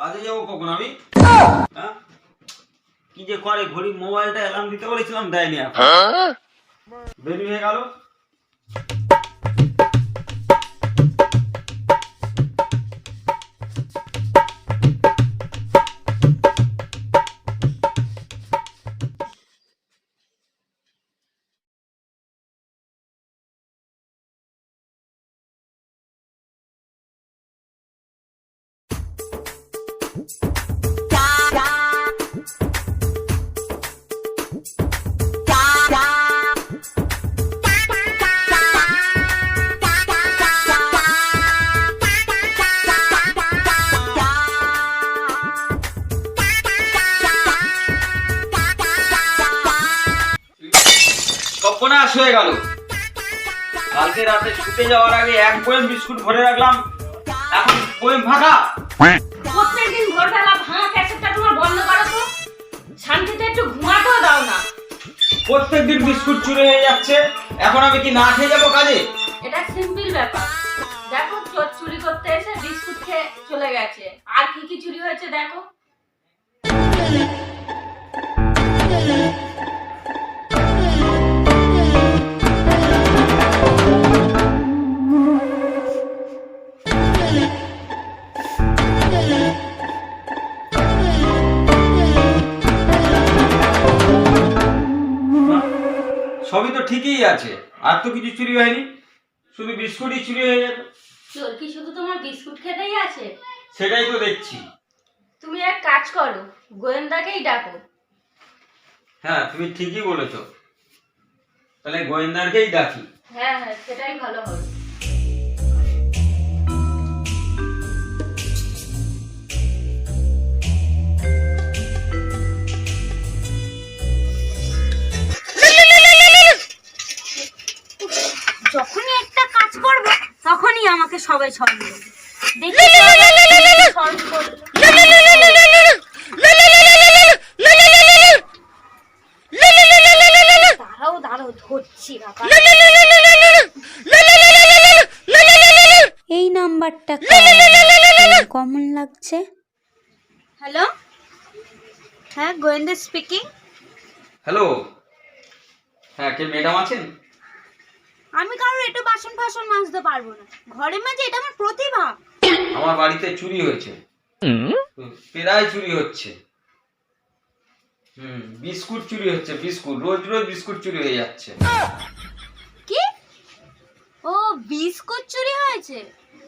কাজে যাব কখন আমি? হ্যাঁ? কি যে করে ঘড়ি মোবাইলটা অ্যালার্ম দিতে বলেছিলাম দেয়নি এখন। দেরি হয়ে গেল? সর্বনাশ হয়ে গেল। কালকে রাতে শুতে যাওয়ার আগে এক বয়েম বিস্কুট ভরে রাখলাম। এখন বয়েম ফাঁকা। প্রত্যেকদিন ভোরবেলা ভাঙা ক্যাসেটটা তোমার বন্ধ করো তো। শান্তিতে একটু ঘুমাতেও দাও না। প্রত্যেকদিন বিস্কুট চুরি হয়ে যাচ্ছে। এখন আমি কি না খেয়ে যাব কাজে? এটা সিম্পল ব্যাপার। দেখো চোর চুরি করতে এসে বিস্কুট খেয়ে চলে গেছে। আর কি কি চুরি হয়েছে দেখো। আছে। আর তো কিছু চুরি হয়নি। শুধু বিস্কুটই চুরি হয়ে যাবে চোর কি শুধু তোমার বিস্কুট খেতেই আছে? সেটাই তো দেখছি। তুমি এক কাজ করো গোয়েন্দাকেই ডাকো। হ্যাঁ তুমি ঠিকই বলেছ। তাহলে গোয়েন্দারকেই ডাকি। হ্যাঁ হ্যাঁ সেটাই ভালো হবে। আমাকে সবাই স্মরণ করবে দেখি স্মরণ দাঁড়াও দাঁড়াও ধরছি ব্যাপার এই নাম্বারটা কমন লাগছে হ্যালো হ্যাঁ গোয়েন্দা স্পিকিং হ্যালো হ্যাঁ কে ম্যাডাম আছেন আমি কারোর একটু বাসন ফাসন মাজতে পারব না। ঘরে মাঝে এটা আমার প্রতিভা। আমার বাড়িতে চুরি হয়েছে। প্রায় চুরি হচ্ছে। হুম বিস্কুট চুরি হচ্ছে বিস্কুট। রোজ রোজ বিস্কুট চুরি হয়ে যাচ্ছে। কি? ও বিস্কুট চুরি হয়েছে?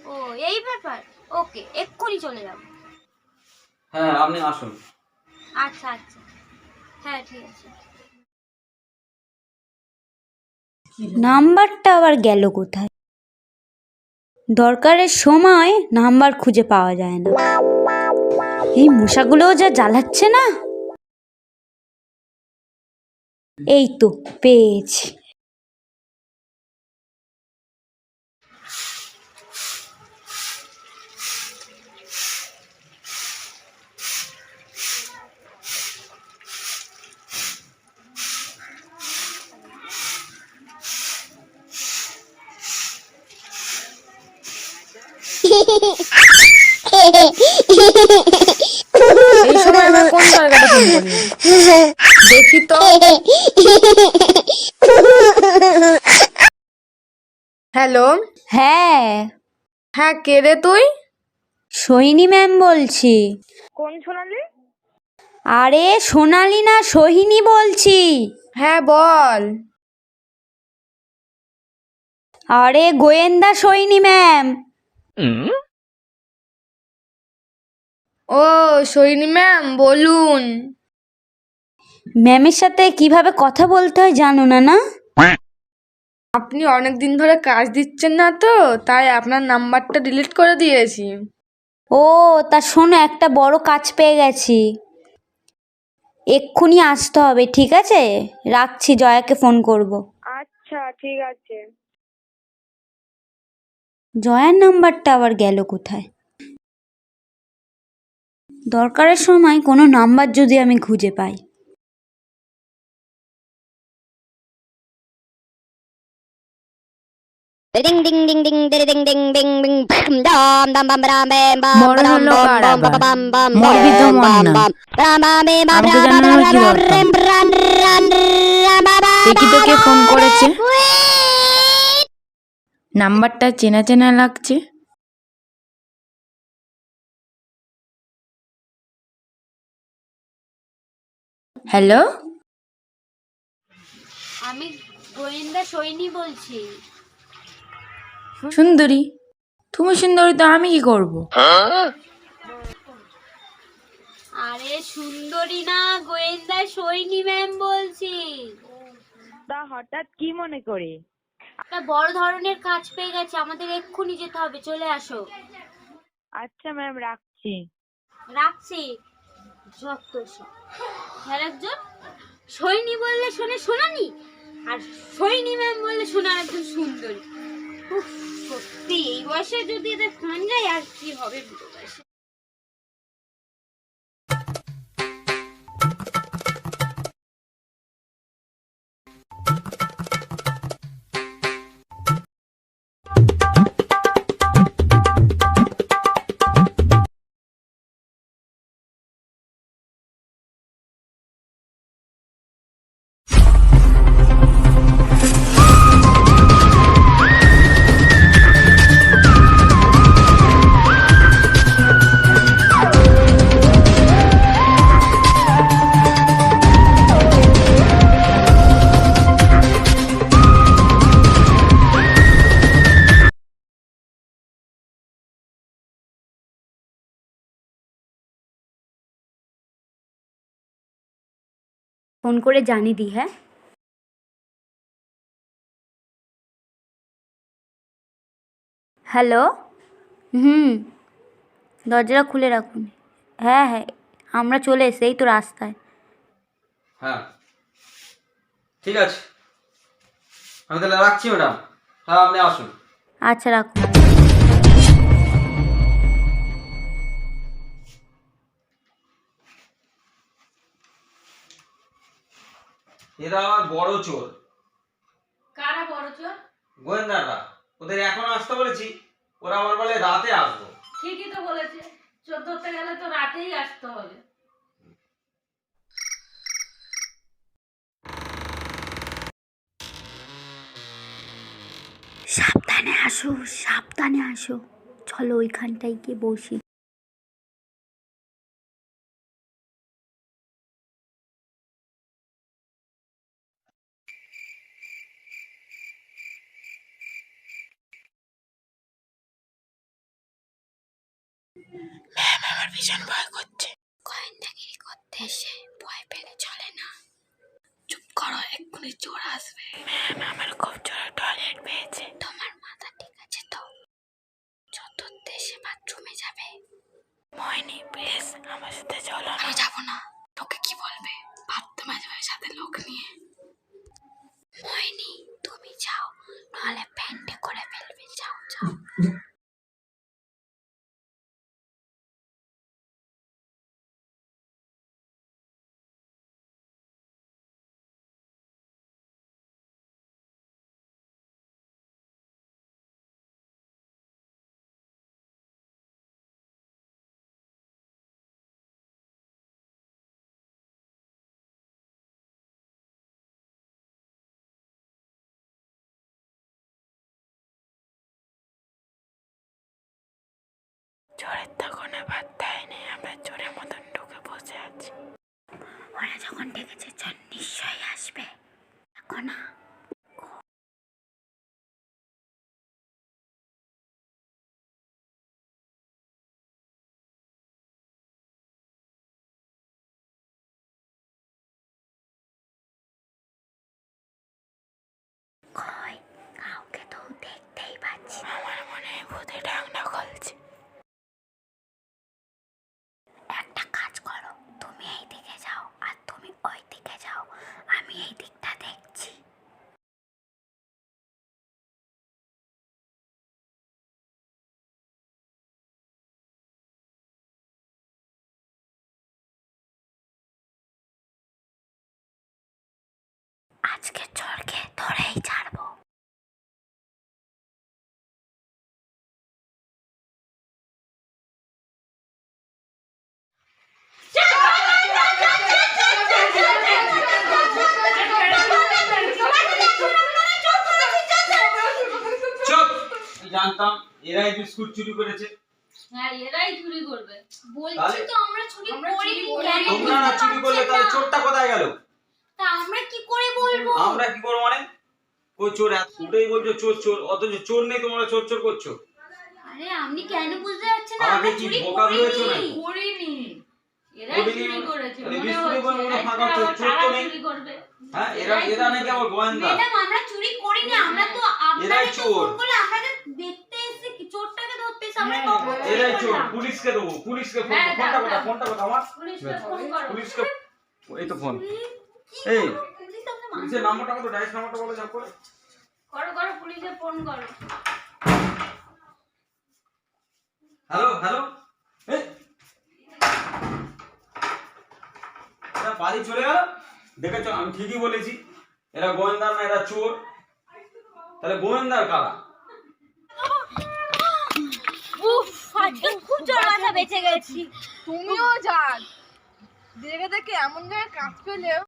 ও এই ব্যাপার। ওকে এক্ষুনি চলে যাব। হ্যাঁ আপনি আসুন। আচ্ছা আচ্ছা। হ্যাঁ ঠিক আছে। নাম্বারটা আবার গেল কোথায়? দরকারের সময় নাম্বার খুঁজে পাওয়া যায় না। এই মশাগুলোও যা জ্বালাচ্ছে না? এই তো, পেয়েছি। এই সময় আমার কোন জায়গাটা ফোন করলি দেখি তো। হ্যালো? হ্যাঁ। হ্যাঁ কে রে তুই? সোহিনী ম্যাম বলছি। কোন সোনালি? আরে সোনালি না সোহিনী বলছি। হ্যাঁ বল। আরে গোয়েন্দা সোহিনী ম্যাম। ও সৈনী ম্যাম বলুন। ম্যামের সাথে কীভাবে কথা বলতে হয় জানো না না আপনি অনেক দিন ধরে কাজ দিচ্ছেন না তো তাই আপনার নাম্বারটা ডিলিট করে দিয়েছি। ও তা শোনো একটা বড় কাজ পেয়ে গেছি। এক্ষুনি আসতে হবে ঠিক আছে? রাখছি জয়াকে ফোন করব। আচ্ছা ঠিক আছে। জয়ার নাম্বারটা আবার গেল কোথায়? দরকারের সময় কোনো নাম্বার যদি আমি খুঁজে পাই নাম্বারটা চেনা চেনা লাগছে হ্যালো? আমি গোয়েন্দা সৈনী বলছি। সুন্দরী তুমি সুন্দরী তো আমি কি করব? আরে সুন্দরী না গোয়েন্দা সৈনী ম্যাম বলছি। তা হঠাৎ কি মনে করে? একটা বড় ধরনের কাজ পেয়ে গেছে আমাদের এক্ষুনি যেতে হবে চলে আসো। আচ্ছা ম্যাম রাখছি। রাখছি। সব। আর একজন, সৈনী বললে শোনে শোনানি আর সৈনী ম্যাম বললে শোনার একজন সুন্দরী। সত্যি, এই বয়সে যদি এদের ফান যায় আর কি হবে বুড়ো বয়সে? ফোন করে জানিয়ে দিই হ্যাঁ? হ্যালো? হুম। দরজাটা খুলে রাখুন। হ্যাঁ হ্যাঁ আমরা চলে এসে এই তো রাস্তায়। হ্যাঁ। ঠিক আছে। আমি তাহলে রাখছি ম্যাডাম। হ্যাঁ আপনি আসুন। আচ্ছা রাখুন। এরা আমার বড় চোর। কারা বড় চোর? গোয়েন্দারা। ওদের এখন আসতে বলেছি। ওরা আমার বলে রাতে আসব। ঠিকই তো বলেছে। চোর ধরতে গেলে তো রাতেই আসতে হবে। সাবধানে আসো সাবধানে আসো। চলো ওইখানটায় গিয়ে বসি আমার ভীষণ ভয় করছে গোয়েন্দাগিরি করতে এসে ভয় পেলে চলে না চুপ করো চোর আসবে ম্যাম আমার খুব জোরে টয়লেট পেয়েছে। তোমার মাথা ঠিক আছে তো? যত দেশে বাথরুমে যাবে। ময়নি প্লিজ আমার সাথে চলো আমি যাব না। লোকে কি বলবে? বাথরুমে যাবে সাথে লোক নিয়ে। ময়নি তুমি যাও। নাহলে প্যান্টে করে ফেলবে। যাও যাও। ভাত দেয়নি আমরা চোরের মতন ঢুকে বসে আছি। ওরা যখন ডেকেছে চোর নিশ্চয়ই আসবে। এখন 아직에 저렇게 노래이자 এরাই বিস্কুট চুরি করেছে। হ্যাঁ এরাই চুরি করবে। বলছি তো আমরা চুরি করিনি তোমরা না চুরি করলে তাহলে চোরটা কোথায় গেল? তা আমরা কি করে বলব? আমরা কি করব মানে? কই চোর এত বলছো চোর চোর অথচ চোর নেই তোমরা চোর চোর করছ। আরে আপনি কেন বুঝতে পারছেন না? আমরা চুরি করিনি। করিনি। এরাই চুরি করেছে মানে হচ্ছে। উপর ফাঁকা একটা চোর, চোর তো তারা নেই। চুরি করবে। হ্যাঁ এরা এরা নাকি আবার গোয়েন্দা? ম্যাডাম আমরা চুরি করিনি আমরা তো আপনাকে। ফোন করলে দেখতে চোরটাকে আমরা তখন এরাই চোর পুলিশকে দেবো পুলিশকে ফোন হ্যাঁ, ফোনটা দাও, ফোনটা কোথা আমার? পুলিশকে ফোন করো। পুলিশকে এই তো ফোন। এই। করো? পুলিশ আমাকে মারবে। পুলিশের নাম্বারটা কত ডাইস নাম্বারটা বলে যাক করে করো করো পুলিশে ফোন করো। Hello hello. এই। এরা বাড়ি চলে গেল। দেখেছ আমি ঠিকই বলেছি। এরা গোয়েন্দার না এরা চোর। তাহলে গোয়েন্দার কারা? খুব জোর মাথা বেঁচে গেছি। তুমিও যান দেখে দেখে এমন জায়গায় কাজ পেলেও